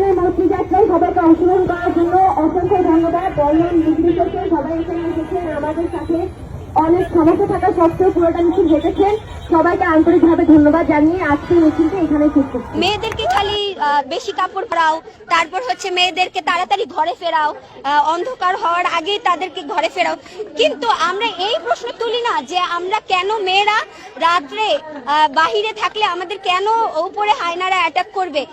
এখানে মাতৃ যাত্রায় সবাইকে অংশগ্রহণ করার জন্য অসংখ্য ধন্যবাদ। বললাম ডিগ্রি থেকে সবাই এখানে এসেছেন। আমাদের সাথে অনেক সমস্যা থাকা সত্ত্বেও পুরোটা মিছিল হেঁটেছেন সবাইকে আন্তরিকভাবে ধন্যবাদ জানিয়ে আজকে মিছিলকে এখানে শেষ করছি। মেয়েদেরকে খালি বেশি কাপড় পরাও, তারপর হচ্ছে মেয়েদেরকে তাড়াতাড়ি ঘরে ফেরাও অন্ধকার হওয়ার আগেই তাদেরকে ঘরে ফেরাও। কিন্তু আমরা এই প্রশ্ন তুলি না যে আমরা কেন মেয়েরা রাত্রে বাহিরে থাকলে আমাদের কেন উপরে হায়নারা অ্যাটাক করবে?